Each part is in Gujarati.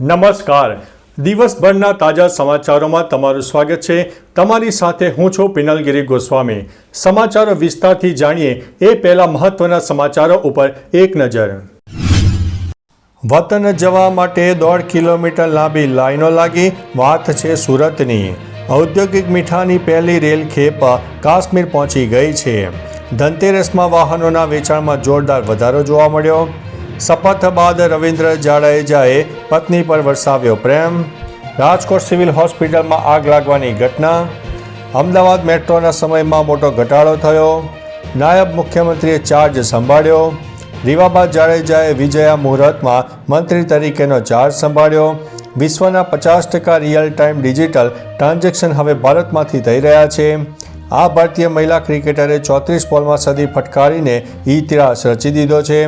નમસ્કાર. દિવસભરના તાજા સમાચારોમાં તમારું સ્વાગત છે. તમારી સાથે હું છું પિનલગીરી ગોસ્વામી. સમાચારો વિસ્તારથી જાણીએ એ પહેલા મહત્વના સમાચારો ઉપર એક નજર. વતન જવા માટે દોઢ કિલોમીટર લાંબી લાઈનો લાગી. વાત છે સુરતની. ઔદ્યોગિક મીઠાની પહેલી રેલ ખેપ કાશ્મીર પહોંચી ગઈ છે. ધનતેરસમાં વાહનોના વેચાણમાં જોરદાર વધારો જોવા મળ્યો. શપથ બાદ રવિન્દ્ર જાડેજાએ પત્ની પર વરસાવ્યો પ્રેમ, રાજકોટ સિવિલ હોસ્પિટલમાં આગ લાગવાની ઘટના, અમદાવાદ મેટ્રોના સમયમાં મોટો ઘટાડો થયો, નાયબ મુખ્યમંત્રીએ ચાર્જ સંભાળ્યો, રીવાબા જાડેજાએ વિજયા મુહૂર્તમાં મંત્રી તરીકેનો ચાર્જ સંભાળ્યો, વિશ્વના પચાસ ટકા રિયલ ટાઈમ ડિજિટલ ટ્રાન્ઝેક્શન હવે ભારતમાંથી થઈ રહ્યા છે. આ ભારતીય મહિલા ક્રિકેટરે ચોત્રીસ બોલમાં સદી ફટકારીને ઇતિહાસ રચી દીધો છે.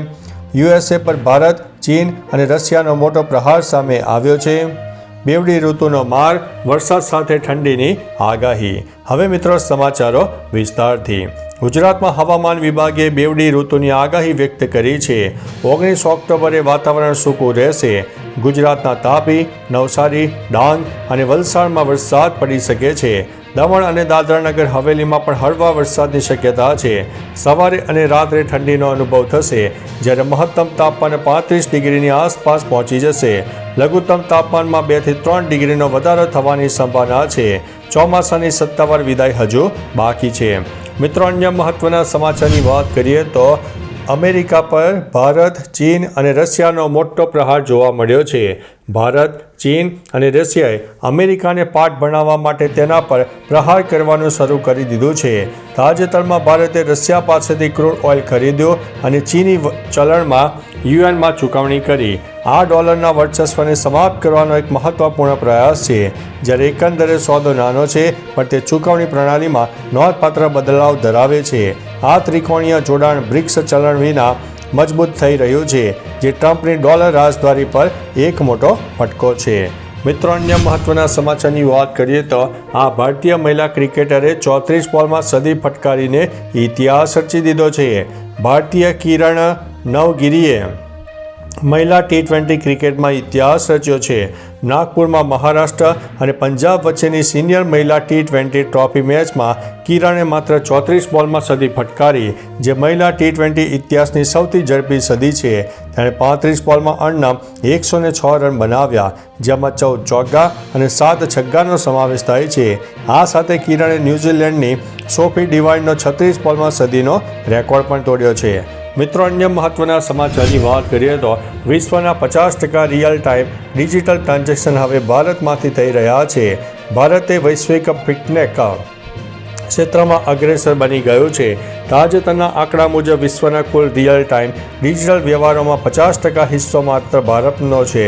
યુએસએ પર ભારત, ચીન અને રશિયાનો મોટો પ્રહાર સામે આવ્યો છે. બેવડી ઋતુનો માર, વરસાદ સાથે ઠંડીની આગાહી. હવે મિત્રો સમાચારો વિસ્તારથી. ગુજરાતમાં હવામાન વિભાગે બેવડી ઋતુની આગાહી વ્યક્ત કરી છે. ઓગણીસ ઓક્ટોબરે વાતાવરણ સૂકું રહેશે. ગુજરાતના તાપી, નવસારી, ડાંગ અને વલસાડમાં વરસાદ પડી શકે છે. દમણ અને દાદરાનગર હવેલીમાં પણ હળવા વરસાદની શક્યતા છે. સવારે અને રાત્રે ઠંડીનો અનુભવ થશે, જ્યારે મહત્તમ તાપમાન પાંત્રીસ ડિગ્રીની આસપાસ પહોંચી જશે. લઘુત્તમ તાપમાનમાં બેથી ત્રણ ડિગ્રીનો વધારો થવાની સંભાવના છે. ચોમાસાની સત્તાવાર વિદાય હજુ બાકી છે. મિત્રો, અન્ય મહત્વના સમાચારની વાત કરીએ તો અમેરિકા પર ભારત, ચીન અને રશિયાનો મોટો પ્રહાર જોવા મળ્યો છે. ભારત, ચીન અને રશિયાએ અમેરિકાને પાઠ ભણાવવા માટે તેના પર પ્રહાર કરવાનું શરૂ કરી દીધું છે. તાજેતરમાં ભારતે રશિયા પાસેથી ક્રૂડ ઓઇલ ખરીદ્યો અને ચીની ચલણમાં યુએનમાં ચૂકવણી કરી. આ ડોલરના વર્ચસ્વને સમાપ્ત કરવાનો એક મહત્વપૂર્ણ પ્રયાસ છે, જ્યારે એકંદરે સોદો નાનો છે, પણ તે ચૂકવણી પ્રણાલીમાં નોંધપાત્ર બદલાવ ધરાવે છે. આ ત્રિકોણીય જોડાણ બ્રિક્સ ચલણ વિના મજબૂત થઈ રહ્યું છે, જે ટ્રમ્પની ડોલર રાજદ્વારી પર એક મોટો ફટકો છે. મિત્રો, અન્ય મહત્વના સમાચારની વાત કરીએ તો, આ ભારતીય મહિલા ક્રિકેટરે ચોત્રીસ બોલમાં સદી ફટકારીને ઇતિહાસ રચી દીધો છે. ભારતીય કિરણ નવગીરીએ મહિલા ટી ટ્વેન્ટી ક્રિકેટમાં ઇતિહાસ રચ્યો છે. નાગપુરમાં મહારાષ્ટ્ર અને પંજાબ વચ્ચેની સિનિયર મહિલા ટી ટ્વેન્ટી ટ્રોફી મેચમાં કિરણે માત્ર ચોત્રીસ બોલમાં સદી ફટકારી, જે મહિલા ટી ટ્વેન્ટી ઇતિહાસની સૌથી ઝડપી સદી છે. તેણે પાંત્રીસ બોલમાં અણનમ એકસો ને છ રન બનાવ્યા, જેમાં ચૌદ ચોગ્ગા અને સાત છગ્ગાનો સમાવેશ થાય છે. આ સાથે કિરણે ન્યૂઝીલેન્ડની સોફી ડિવાઇનનો છત્રીસ બોલમાં સદીનો રેકોર્ડ પણ તોડ્યો છે. મિત્રો, અન્ય મહત્વના સમાચારની વાત કરીએ તો વિશ્વના પચાસ ટકા રિયલ ટાઈમ ડિજિટલ ટ્રાન્ઝેક્શન હવે ભારતમાંથી થઈ રહ્યા છે. ભારતે વૈશ્વિક ફિટનેક ક્ષેત્રમાં અગ્રેસર બની ગયું છે. તાજેતરના આંકડા મુજબ વિશ્વના કુલ રિયલ ટાઈમ ડિજિટલ વ્યવહારોમાં પચાસ ટકા હિસ્સો માત્ર ભારતનો છે.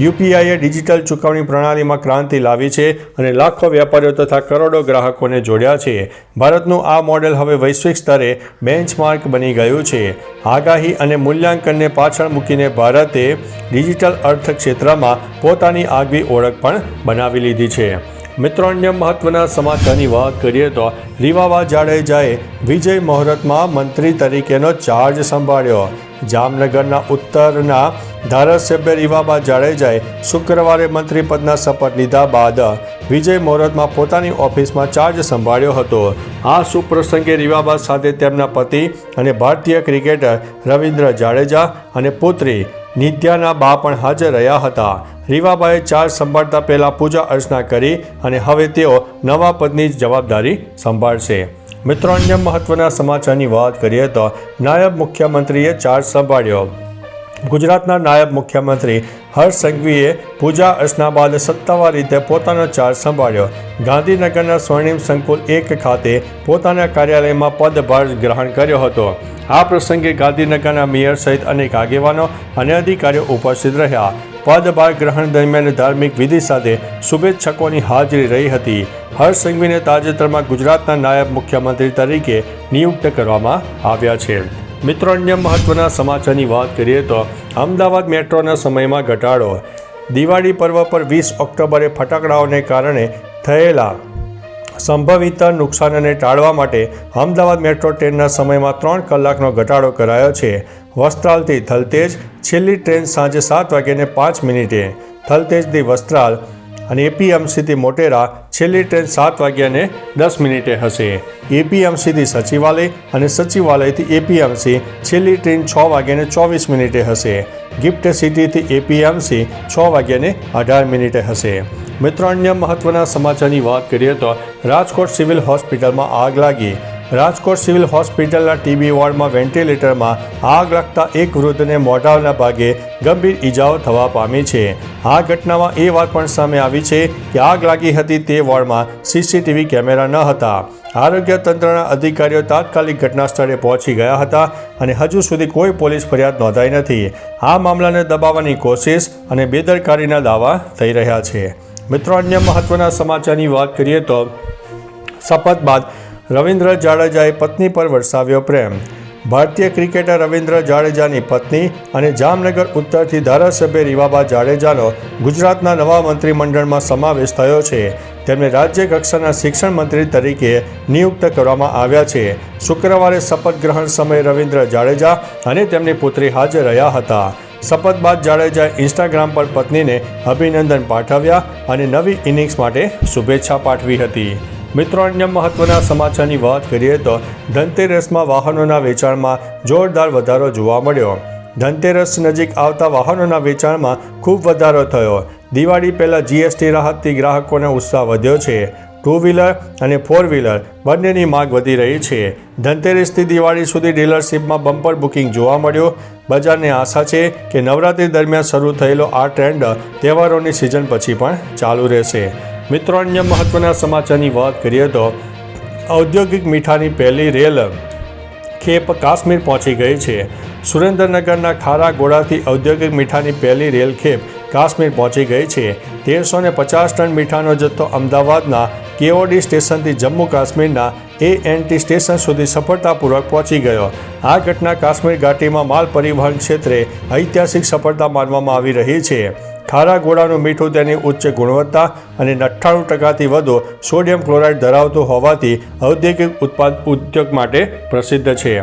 યુપીઆઈએ ડિજિટલ ચૂકવણી પ્રણાલીમાં ક્રાંતિ લાવી છે અને લાખો વેપારીઓ તથા કરોડો ગ્રાહકોને જોડ્યા છે. ભારતનું આ મોડેલ હવે વૈશ્વિક સ્તરે બેન્ચમાર્ક બની ગયું છે. આગાહી અને મૂલ્યાંકનને પાછળ મૂકીને ભારતે ડિજિટલ અર્થક્ષેત્રમાં પોતાની આગવી ઓળખ પણ બનાવી લીધી છે. મિત્રો, અન્ય મહત્વના સમાચારની વાત કરીએ તો રીવાવા જાડેજાએ વિજય મુહૂર્તમાં મંત્રી તરીકેનો ચાર્જ સંભાળ્યો. જામનગરના ઉત્તરના ધારાસભ્ય રીવાબા જાડેજાએ શુક્રવારે મંત્રીપદના શપથ લીધા બાદ વિજય મુહૂર્તમાં પોતાની ઓફિસમાં ચાર્જ સંભાળ્યો હતો. આ સુપ્રસંગે પ્રસંગે રીવાબા સાથે તેમના પતિ અને ભારતીય ક્રિકેટર રવિન્દ્ર જાડેજા અને પુત્રી નિત્યાના બા પણ હાજર રહ્યા હતા. રીવાબાએ ચાર્જ સંભાળતા પહેલા પૂજા અર્ચના કરી અને હવે તેઓ નવા પદની જવાબદારી સંભાળશે. મિત્રો, અન્ય મહત્વના સમાચારની વાત કરીએ તો નાયબ મુખ્યમંત્રીએ ચાર્જ સંભાળ્યો. ગુજરાતના નાયબ મુખ્યમંત્રી હર્ષ સંઘવીએ પૂજા અર્ચના બાદ સત્તાવાર રીતે પોતાનો ચાર્જ સંભાળ્યો. ગાંધીનગરના સ્વર્ણિમ સંકુલ એક ખાતે પોતાના કાર્યાલયમાં પદભાર ગ્રહણ કર્યો હતો. આ પ્રસંગે ગાંધીનગરના મેયર સહિત અનેક આગેવાનો અને અધિકારીઓ ઉપસ્થિત રહ્યા. પદભાર ગ્રહણ દરમિયાન ધાર્મિક વિધિ સાથે શુભેચ્છકોની હાજરી રહી હતી. હર્ષ સંઘવીને તાજેતરમાં ગુજરાતના નાયબ મુખ્યમંત્રી તરીકે નિયુક્ત કરવામાં આવ્યા છે. મિત્રો, અન્ય મહત્વના સમાચારની વાત કરીએ તો અમદાવાદ મેટ્રોના સમયમાં ઘટાડો. દિવાળી પર્વ પર વીસ ઓક્ટોબરે ફટાકડાઓને કારણે થયેલા સંભવિત નુકસાનને ટાળવા માટે અમદાવાદ મેટ્રો ટ્રેનના સમયમાં ત્રણ કલાકનો ઘટાડો કરાયો છે. વસ્ત્રાલથી થલતેજ છેલ્લી ટ્રેન સાંજે સાત વાગ્યાને પાંચ મિનિટે. થલતેજથી વસ્ત્રાલ અને એપીએમસીથી મોટેરા છેલ્લી ટ્રેન સાત વાગ્યાને દસ મિનિટે હશે. એપીએમસીથી સચિવાલય અને સચિવાલયથી એપીએમસી છેલ્લી ટ્રેન છ વાગ્યાને ચોવીસ મિનિટે હશે. ગિફ્ટ સિટીથી એપીએમસી છ વાગ્યાને અઢાર મિનિટે હશે. મિત્રો, અન્ય મહત્વના સમાચારની વાત કરીએ તો રાજકોટ સિવિલ હોસ્પિટલમાં આગ લાગી. રાજકોટ સિવિલ હોસ્પિટલના ટીબી વોર્ડમાં વેન્ટિલેટરમાં આગ લાગતા એક વૃદ્ધને મોઢાના ભાગે ગંભીર ઈજાઓ થવા પામી છે. આ ઘટનામાં એ વાત પણ સામે આવી છે કે આગ લાગી હતી તે વોર્ડમાં સીસીટીવી કેમેરા ન હતા. આરોગ્ય તંત્રના અધિકારીઓ તાત્કાલિક ઘટના સ્થળે પહોંચી ગયા હતા અને હજુ સુધી કોઈ પોલીસ ફરિયાદ નોંધાઈ નથી. આ મામલાને દબાવવાની કોશિશ અને બેદરકારીના દાવા થઈ રહ્યા છે. મિત્રો, અન્ય મહત્વના સમાચારની વાત કરીએ તો શપથ બાદ રવિન્દ્ર જાડેજાએ પત્ની પર વરસાવ્યો પ્રેમ. ભારતીય ક્રિકેટર રવિન્દ્ર જાડેજાની પત્ની અને જામનગર ઉત્તરથી ધારાસભ્ય રીવાબા જાડેજાનો ગુજરાતના નવા મંત્રીમંડળમાં સમાવેશ થયો છે. તેમને રાજ્ય કક્ષાના શિક્ષણ મંત્રી તરીકે નિયુક્ત કરવામાં આવ્યા છે. શુક્રવારે શપથ ગ્રહણ સમયે રવિન્દ્ર જાડેજા અને તેમની પુત્રી હાજર રહ્યા હતા. શપથ બાદ જાડેજાએ ઇન્સ્ટાગ્રામ પર પત્નીને અભિનંદન પાઠવ્યા અને નવી ઇનિંગ્સ માટે શુભેચ્છા પાઠવી હતી. મિત્રો, અન્ય મહત્વના સમાચારની વાત કરીએ તો ધનતેરસમાં વાહનોના વેચાણમાં જોરદાર વધારો જોવા મળ્યો. ધનતેરસ નજીક આવતા વાહનોના વેચાણમાં ખૂબ વધારો થયો. દિવાળી પહેલાં જીએસટી રાહતથી ગ્રાહકોનો ઉત્સાહ વધ્યો છે. ટુ વ્હીલર અને ફોર વ્હીલર બંનેની માંગ વધી રહી છે. ધનતેરસથી દિવાળી સુધી ડીલરશીપમાં બમ્પર બુકિંગ જોવા મળ્યું. બજારને આશા છે કે નવરાત્રી દરમિયાન શરૂ થયેલો આ ટ્રેન્ડ તહેવારોની સિઝન પછી પણ ચાલુ રહેશે. મિત્રો, અન્ય મહત્વના સમાચારની વાત કરીએ તો ઔદ્યોગિક મીઠાની પહેલી રેલ ખેપ કાશ્મીર પહોંચી ગઈ છે. સુરેન્દ્રનગરના ખારા ગોળાથી ઔદ્યોગિક મીઠાની પહેલી રેલ ખેપ કાશ્મીર પહોંચી ગઈ છે. તેરસો ને પચાસ ટન મીઠાનો જથ્થો અમદાવાદના કેઓડી સ્ટેશનથી જમ્મુ કાશ્મીરના એ એએનટી સ્ટેશન સુધી સફળતાપૂર્વક પહોંચી ગયો. આ ઘટના કાશ્મીર ઘાટીમાં માલ પરિવહન ક્ષેત્રે ઐતિહાસિક સફળતા માનવામાં આવી રહી છે. ખારા ગોળાનું મીઠું તેની ઉચ્ચ ગુણવત્તા અને અઠ્ઠાણું ટકાથી વધુ સોડિયમ ક્લોરાઇડ ધરાવતું હોવાથી ઔદ્યોગિક ઉત્પાદ ઉદ્યોગ માટે પ્રસિદ્ધ છે.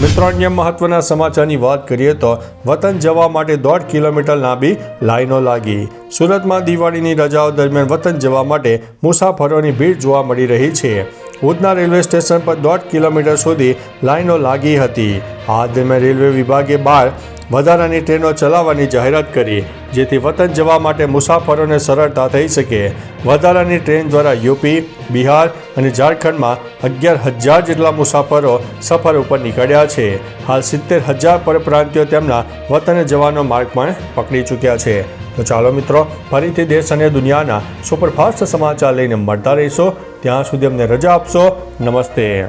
મિત્રો, અન્ય મહત્વના સમાચારની વાત કરીએ તો વતન જવા માટે દોઢ કિલોમીટર લાંબી લાઈનો લાગી. સુરતમાં દિવાળીની રજાઓ દરમિયાન વતન જવા માટે મુસાફરોની ભીડ જોવા મળી રહી છે. ઉધના રેલવે સ્ટેશન પર દોઢ કિલોમીટર સુધી લાઈનો લાગી હતી. આ દરમિયાન રેલવે વિભાગે બાર વધારાની ટ્રેનો ચલાવવાની જાહેરાત કરી, જેથી વતન જવા માટે મુસાફરોને સરળતા થઈ શકે. વધારાની ટ્રેન દ્વારા યુપી, બિહાર અને ઝારખંડમાં અગિયાર હજાર જેટલા મુસાફરો સફર ઉપર નીકળ્યા છે. હાલ સિત્તેર હજાર પરપ્રાંતિઓ તેમના વતને જવાનો માર્ગ પણ પકડી ચૂક્યા છે. તો ચાલો મિત્રો, ફરીથી દેશ અને દુનિયાના સુપરફાસ્ટ સમાચાર લઈને મળતા રહીશો. ત્યાં સુધી અમને રજા આપશો. નમસ્તે.